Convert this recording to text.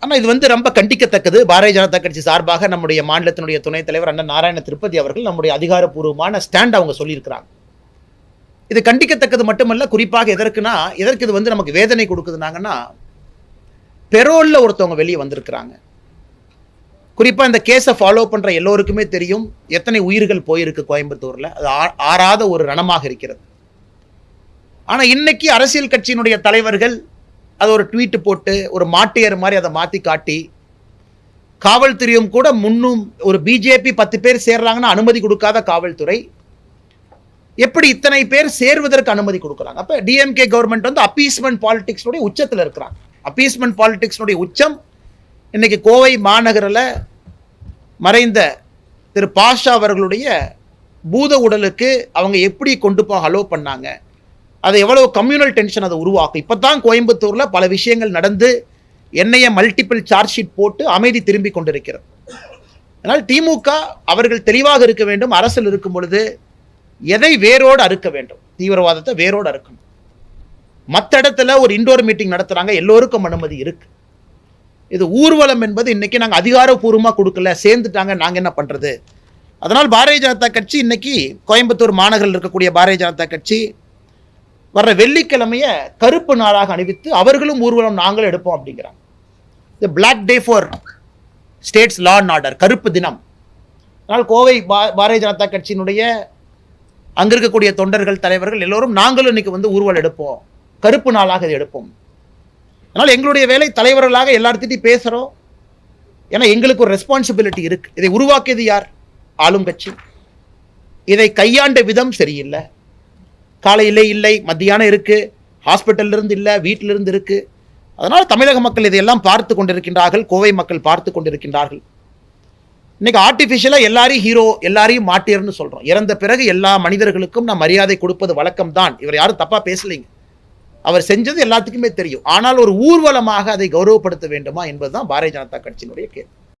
ஆனால் இது வந்து ரொம்ப கண்டிக்கத்தக்கது. பாரதிய ஜனதா கட்சி சார்பாக நம்முடைய மாநிலத்தினுடைய துணைத் தலைவர் அண்ணன் நாராயண திருப்பதி அவர்கள் நம்முடைய அதிகாரப்பூர்வமான ஸ்டாண்ட் அவங்க சொல்லியிருக்கிறாங்க. இது கண்டிக்கத்தக்கது மட்டுமல்ல குறிப்பாக எதற்குனா எதற்கு இது வந்து நமக்கு வேதனை கொடுக்குதுனாங்கன்னா பெரோல்ல ஒருத்தவங்க வெளியே வந்திருக்கிறாங்க. குறிப்பா இந்த கேஸை ஃபாலோ பண்ற எல்லோருக்குமே தெரியும் எத்தனை உயிர்கள் போயிருக்கு கோயம்புத்தூர்ல. அது ஆ- ஆறாத ஒரு ரணமாக இருக்கிறது. ஆனா இன்னைக்கு அரசியல் கட்சியினுடைய தலைவர்கள் அது ஒரு ட்வீட்டு போட்டு ஒரு மாட்டியர் மாதிரி அதை மாற்றி காட்டி காவல்துறையும் கூட முன்னும் ஒரு பிஜேபி பத்து பேர் சேர்றாங்கன்னா அனுமதி கொடுக்காத காவல்துறை எப்படி இத்தனை பேர் சேர்வதற்கு அனுமதி கொடுக்குறாங்க? அப்போ டிஎம்கே கவர்மெண்ட் வந்து அப்பீஸ்மெண்ட் பாலிடிக்ஸ்னுடைய உச்சத்தில் இருக்கிறாங்க. அப்பீஸ்மெண்ட் பாலிடிக்ஸ்னுடைய உச்சம் இன்னைக்கு கோவை மாநகரில் மறைந்த திரு பாஷா அவர்களுடைய பூத உடலுக்கு அவங்க எப்படி கொண்டு போக அலோ பண்ணாங்க? அது எவ்வளவு கம்யூனல் டென்ஷன் அதை உருவாக்கும். இப்போ தான் கோயம்புத்தூரில் பல விஷயங்கள் நடந்து என்னைய மல்டிபிள் சார்ஜ் ஷீட் போட்டு அமைதி திரும்பி கொண்டிருக்கிறது. அதனால் திமுக அவர்கள் தெளிவாக இருக்க வேண்டும். அரசில் இருக்கும் பொழுது எதை வேரோடு அறுக்க வேண்டும்? தீவிரவாதத்தை வேரோடு அறுக்கணும். மற்ற இடத்துல ஒரு இண்டோர் மீட்டிங் நடத்துறாங்க. எல்லோருக்கும் அனுமதி இருக்கு. இது ஊர்வலம் என்பது இன்னைக்கு நாங்கள் அதிகாரப்பூர்வமாக கொடுக்கல. சேர்ந்துட்டாங்க. நாங்கள் என்ன பண்றது? அதனால் பாரதிய ஜனதா கட்சி இன்னைக்கு கோயம்புத்தூர் மாநகரில் இருக்கக்கூடிய பாரதிய ஜனதா கட்சி வர்ற வெள்ளிக்கிழமையை கருப்பு நாளாக அணிவித்து அவர்களும் ஊர்வலம் நாங்களும் எடுப்போம் அப்படிங்கிறாங்க. இந்த black day for states law and order கருப்பு தினம். அதனால் கோவை பா- பாரதிய ஜனதா கட்சியினுடைய அங்கே இருக்கக்கூடிய தொண்டர்கள் தலைவர்கள் எல்லோரும் நாங்களும் இன்னைக்கு வந்து ஊர்வலம் எடுப்போம். கருப்பு நாளாக இதை எடுப்போம். அதனால் எங்களுடைய வேலை தலைவர்களாக எல்லார்த்திட்டையும் பேசுகிறோம் ஏன்னா எங்களுக்கு ஒரு ரெஸ்பான்சிபிலிட்டி இருக்குது இதை உருவாக்கியது யார்? ஆளும் கட்சி. இதை கையாண்ட விதம் சரியில்லை. காலையிலே இல்லை மத்தியானம் இருக்குது ஹாஸ்பிட்டல்லிருந்து இல்லை வீட்டிலிருந்து இருக்குது அதனால் தமிழக மக்கள் இதையெல்லாம் பார்த்து கொண்டிருக்கின்றார்கள் கோவை மக்கள் பார்த்து கொண்டிருக்கின்றார்கள். இன்னைக்கு ஆர்டிஃபிஷியலாக எல்லாரையும் ஹீரோ எல்லாரையும் மாட்டியர்னு சொல்கிறோம் இறந்த பிறகு எல்லா மனிதர்களுக்கும் நான் மரியாதை கொடுப்பது வழக்கம் தான் இவர் யாரும் தப்பாக பேசலைங்க. அவர் செஞ்சது எல்லாத்துக்குமே தெரியும். ஆனால் ஒரு ஊர்வலமாக அதை கௌரவப்படுத்த வேண்டுமா என்பதுதான் பாரதிய ஜனதா கட்சியினுடைய கேள்வி.